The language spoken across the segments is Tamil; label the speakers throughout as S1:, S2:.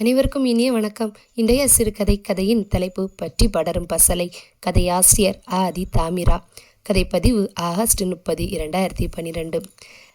S1: அனைவருக்கும் இனிய வணக்கம். இன்றைய சிறுகதை கதையின் தலைப்பு பற்றி படரும் பசலை. கதையாசிரியர் ஆதி தாமிரா. கதைப்பதிவு ஆகஸ்ட் முப்பது இரண்டாயிரத்தி பன்னிரெண்டு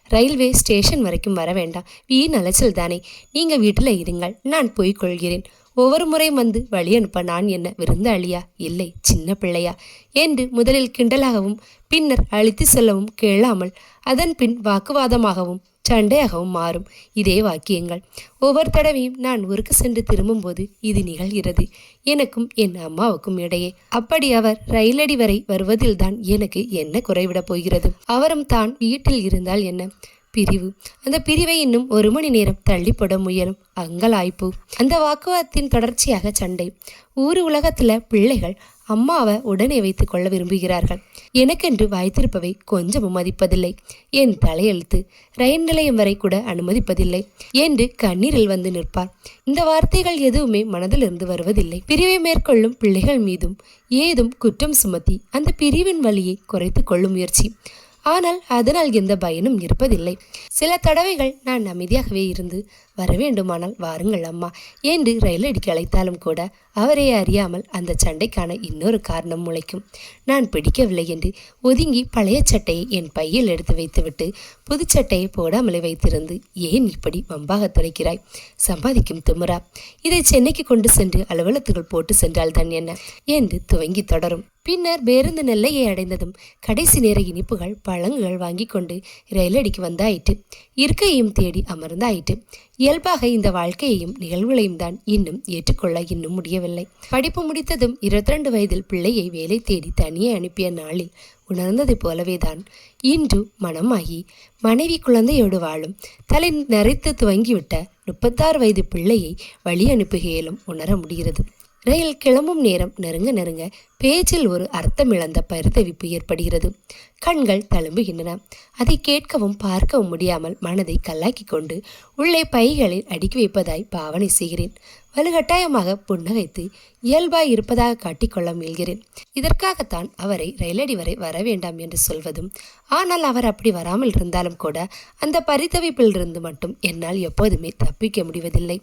S1: ரயில்வே ஸ்டேஷன் வரைக்கும் வர வேண்டாம். வீண் அலைச்சல் தானே. நீங்கள் வீட்டில் இருங்கள். நான் போய்க் கொள்கிறேன். ஒவ்வொரு முறை வந்து வழி அனுப்ப நான் என்ன விருந்தாளியா? இல்லை சின்ன பிள்ளையா? என்று முதலில் கிண்டலாகவும் பின்னர் அழித்து செல்லவும் கேளாமல் அதன் பின் வாக்குவாதமாகவும் சண்டையாகவும் மாறும். இதே வாக்கியங்கள். ஒவ்வொரு தடவையும் நான் ஊருக்கு சென்று திரும்பும்போது இது நிகழ்கிறது. எனக்கும் என் அம்மாவுக்கும் இடையே. அப்படி அவர் ரயிலடி வரை வருவதில்தான் எனக்கு என்ன குறைவிடப் போகிறது? அவரும் தான் வீட்டில் இருந்தால் என்ன? பிரிவு. அந்த பிரிவை இன்னும் ஒரு மணி நேரம் தள்ளிப்பட முயலும். அங்கலாய்ப்பு. அந்த வாக்குவாதத்தின் தொடர்ச்சியாக சண்டை. ஊர் உலகத்துல பிள்ளைகள் அம்மாவை உடனே வைத்துக் கொள்ள விரும்புகிறார்கள். எனக்கென்று வாய்த்திருப்பவை கொஞ்சமும் மதிப்பதில்லை. என் தலையெழுத்து ரயில் நிலையம் வரை கூட அனுமதிப்பதில்லை. என்று கண்ணீரில் வந்து நிற்பார். இந்த வார்த்தைகள் எதுவுமே மனதிலிருந்து வருவதில்லை. பிரிவை மேற்கொள்ளும் பிள்ளைகள் மீதும் ஏதும் குற்றம் சுமத்தி அந்த பிரிவின் வழியை குறைத்து கொள்ளும் முயற்சி. ஆனால் அதனால் எந்த பயனும் இருப்பதில்லை. சில தடவைகள் நான் அமைதியாகவே இருந்து வரவேண்டுமானால் வாருங்கள் அம்மா. என்று ரயில் அடிக்க அழைத்தாலும் கூட அவரே அறியாமல் அந்த சண்டைக்கான இன்னொரு காரணம் முளைக்கும். நான் பிடிக்கவில்லை என்று ஒதுங்கி பழைய சட்டையை என் பையில் எடுத்து வைத்துவிட்டு புதுச்சட்டையை போடாமலே வைத்திருந்து ஏன் இப்படி வம்பாக துளைக்கிறாய் சம்பாதிக்கும் திமுறா இதை சென்னைக்கு கொண்டு சென்று அலுவலகத்துக்குள் போட்டு சென்றால் தான் என்ன? என்று துவங்கி தொடரும். பின்னர் பேருந்து நெல்லையை அடைந்ததும் கடைசி நேர இனிப்புகள் பழங்குகள் வாங்கி கொண்டு ரயிலடிக்கு வந்தாயிற்று. இருக்கையும் தேடி அமர்ந்தாயிற்று. இயல்பாக இந்த வாழ்க்கையையும் நிகழ்வுகளையும் தான் இன்னும் ஏற்றுக்கொள்ள இன்னும் முடியவில்லை. படிப்பு முடித்ததும் இருபத்தி ரெண்டு வயதில் பிள்ளையை வேலை தேடி தனியே அனுப்பிய நாளில் உணர்ந்தது போலவே தான் இன்று மனமாகி மனைவி குழந்தையோடு வாழும் தலை நரைத்து துவங்கிவிட்ட முப்பத்தாறு வயது பிள்ளையை வழி அனுப்புகையிலும் உணர முடிகிறது. ரயில் கிளம்பும் நேரம் நெருங்க நெருங்க பேச்சில் ஒரு அர்த்தமிழந்த பரிதவிப்பு ஏற்படுகிறது. கண்கள் தழும்புகின்றன. அதை கேட்கவும் பார்க்கவும் முடியாமல் மனதை கல்லாக்கி கொண்டு உள்ளே பைகளில் அடுக்கி வைப்பதாய் பாவனை செய்கிறேன். வலுகட்டாயமாக புன்னகைத்து இயல்பாய் இருப்பதாக காட்டிக்கொள்ள முயல்கிறேன். இதற்காகத்தான் அவரை ரயிலடி வரை வர வேண்டாம் என்று சொல்வதும் ஆனால் அவர் அப்படி வராமல் இருந்தாலும் கூட அந்த பரிதவிப்பிலிருந்து மட்டும் என்னால் எப்போதுமே தப்பிக்க முடிவதில்லை.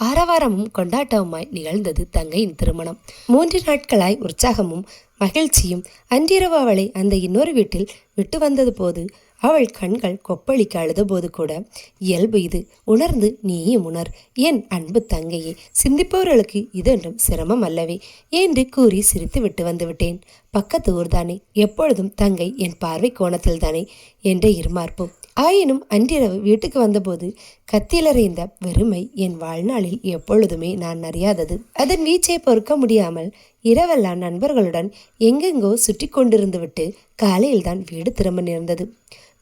S1: ஆரவாரமும் கொண்டாட்டவுமாய் நிகழ்ந்தது தங்கையின் திருமணம். மூன்று நாட்களாய் உற்சாகமும் மகிழ்ச்சியும் அன்றிரவு அவளை அந்த இன்னொரு வீட்டில் விட்டு வந்தது போது அவள் கண்கள் கொப்பளிக்க அழுதபோது கூட இயல்பு இது. உணர்ந்து நீயும் உணர். என் அன்பு தங்கையே சிந்திப்பவர்களுக்கு இதென்றும் சிரமம் அல்லவே என்று கூறி சிரித்து விட்டு வந்துவிட்டேன் பக்கத்து ஊர்தானே. எப்பொழுதும் தங்கை என் பார்வை கோணத்தில் தானே என்ற இருமார்ப்பும் ஆயினும் அன்றிரவு வீட்டுக்கு வந்தபோது கத்திலறைந்த வெறுமை என் வாழ்நாளில் எப்பொழுதுமே நான் அறியாதது. அதன் வீச்சை பொறுக்க முடியாமல் இரவெல்லாம் நண்பர்களுடன் எங்கெங்கோ சுற்றி கொண்டிருந்து விட்டு காலையில் தான் வீடு திரும்ப நேர்ந்தது.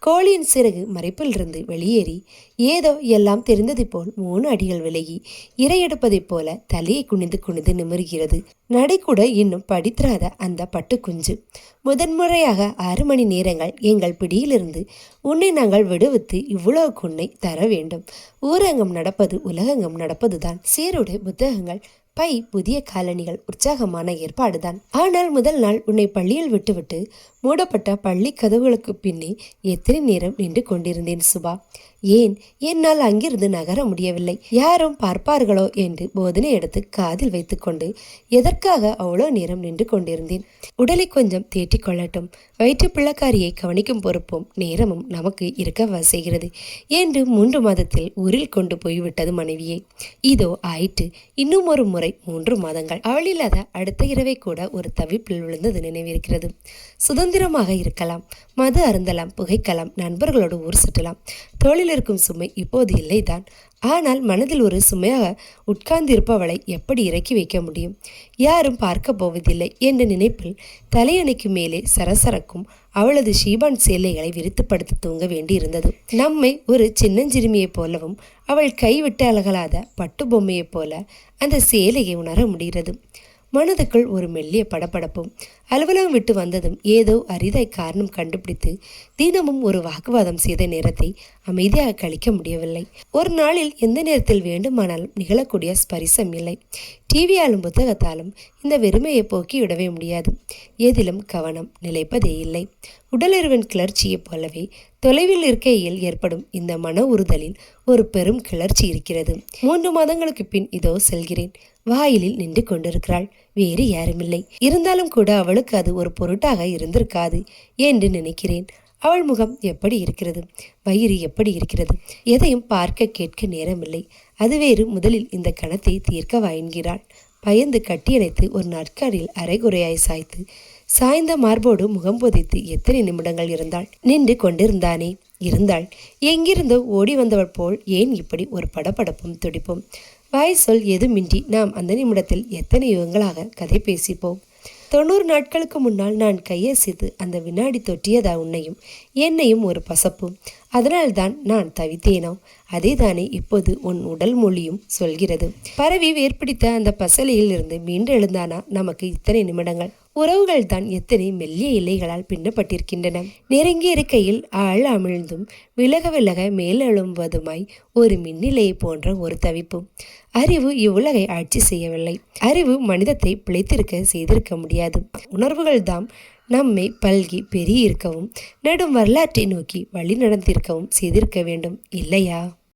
S1: கோழியின் சிறகு மறைப்பிலிருந்து வெளியேறி ஏதோ எல்லாம் தெரிந்தது போல் மூணு அடிகள் விலகி இரையெடுப்பதைப் போல தலையை குனிந்து குனிந்து நிமிர்கிறது. நடை கூட இன்னும் படித்திராத அந்த பட்டுக்குஞ்சு. முதன்முறையாக ஆறு மணி நேரங்கள் எங்கள் பிடியிலிருந்து உன்னை நாங்கள் விடுவித்து இவ்வளவு குன்னை தர வேண்டும். ஊரங்கம் நடப்பது உலகங்கம் நடப்பதுதான். சீருடை புத்தகங்கள் பை புதிய காலணிகள் உற்சாகமான ஏற்பாடுதான். ஆனால் முதல் நாள் உன்னை பள்ளியில் விட்டுவிட்டு மூடப்பட்ட பள்ளி கதவுகளுக்கு பின்னே எத்தனை நேரம் நின்று கொண்டிருந்தேன் சுபா. ஏன்? என்னால் அங்கிருந்து நகர முடியவில்லை. யாரும் பார்ப்பார்களோ என்று போதனை எடுத்து காதில் வைத்துக்கொண்டு எதற்காக அவ்வளோ நேரம் நின்று கொண்டிருந்தேன்? உடலை கொஞ்சம் தேட்டிக் கொள்ளட்டும். வயிற்று பிள்ளைக்காரியை கவனிக்கும் பொறுப்பும் நேரமும் நமக்கு இருக்க செய்கிறது என்று மூன்று மாதத்தில் ஊரில் கொண்டு போய்விட்டது மனைவியை. இதோ ஆயிற்று. இன்னும் ஒரு முறை மூன்று மாதங்கள். அவள் இல்லாத அடுத்த இரவை கூட ஒரு தவிப்பில் விழுந்தது நினைவிருக்கிறது. சுதந்திரமாக இருக்கலாம் மது அருந்தலாம் புகைக்கலாம் நண்பர்களோடு ஊர் சுற்றலாம். தோளில் இருக்கும் சுமை இப்போது இல்லைதான். ஆனால் மனதில் ஒரு சுமையாக உட்கார்ந்திருப்பவளை எப்படி இறக்கி வைக்க முடியும்? யாரும் பார்க்க போவதில்லை என்ற நினைப்பில் தலையணைக்கு மேலே சரசரக்கும் அவளது ஷீபான் சேலைகளை விரித்துப்படுத்த தூங்க வேண்டியிருந்தது. நம்மை ஒரு சின்னஞ்சிறுமியைப் போலவும் அவள் கைவிட்டு அழகலாத பட்டு பொம்மையைப் போல அந்த சேலையை உணர முடிகிறது. மனதுக்குள் ஒரு மெல்லிய படப்படப்பும் அலுவலகம் விட்டு வந்ததும் ஏதோ அரிதாய் காரணம் கண்டுபிடித்து தினமும் ஒரு வாக்குவாதம் செய்த நேரத்தை அமைதியாக கழிக்க முடியவில்லை. ஒரு நாளில் எந்த நேரத்தில் வேண்டுமானாலும் நிகழக்கூடிய ஸ்பரிசம் இல்லை. டிவியாலும் புத்தகத்தாலும் இந்த வெறுமையை போக்கி விடவே முடியாது. எதிலும் கவனம் நிலைப்பதே இல்லை. உடலுறவின் கிளர்ச்சியைப் போலவே தொலைவில் இருக்கையில் ஏற்படும் இந்த மன உறுதலில் ஒரு பெரும் கிளர்ச்சி இருக்கிறது. மூன்று மாதங்களுக்கு பின் இதோ செல்கிறேன். வாயிலில் நின்று கொண்டிருக்கிறாள். வேறு யாருமில்லை. இருந்தாலும் கூட அவளுக்கு அது ஒரு பொருட்டாக இருந்திருக்காது என்று நினைக்கிறேன். அவள் முகம் எப்படி இருக்கிறது? வயிறு எப்படி இருக்கிறது? எதையும் பார்க்க கேட்க நேரமில்லை. அது வேறு முதலில் இந்த கணத்தை தீர்க்க வாய்கிறாள் பயந்து கட்டியணைத்து ஒரு நாற்காலியில் அரைகுறையாய் சாய்த்து சாய்ந்த மார்போடு முகம் புதைத்து எத்தனை நிமிடங்கள் இருந்தாள்? நின்று கொண்டிருந்தானே. இருந்தாள். எங்கிருந்தோ ஓடி வந்தவள் போல் ஏன் இப்படி ஒரு படபடப்பும் துடிப்பும்? வாய் சொல் எதுமின்றி நாம் அந்த நிமிடத்தில் எத்தனை யுகங்களாக கதை பேசிப்போம்? தொண்ணூறு நாட்களுக்கு முன்னால் நான் கையசித்து அந்த வினாடி தொட்டியதா உன்னையும் என்னையும் ஒரு பசப்பும். அதனால்தான் நான் தவித்தேனோ? அதேதானே இப்போது உன் உடல் மொழியும் சொல்கிறது. பரவி வேர்பிடித்த அந்த பசலையில் இருந்து மீண்டு எழுந்தானா? நமக்கு இத்தனை நிமிடங்கள். உறவுகள் தான் எத்தனை மெல்லிய இலைகளால் பின்னப்பட்டிருக்கின்றன. நெருங்கி இருக்கையில் ஆள் அமிழ்ந்தும் விலக விலக மேலெழும்புவதுமாய் ஒரு மின்னிலையை போன்ற ஒரு தவிப்பு. அறிவு இவ்வுலகை ஆட்சி செய்யவில்லை. அறிவு மனிதத்தை பிழைத்திருக்க செய்திருக்க முடியாது. உணர்வுகள் தாம் நம்மை பல்கி பெருகியிருக்கவும் நடும் வரலாற்றை நோக்கி வழி நடந்திருக்கவும் செய்திருக்க வேண்டும். இல்லையா?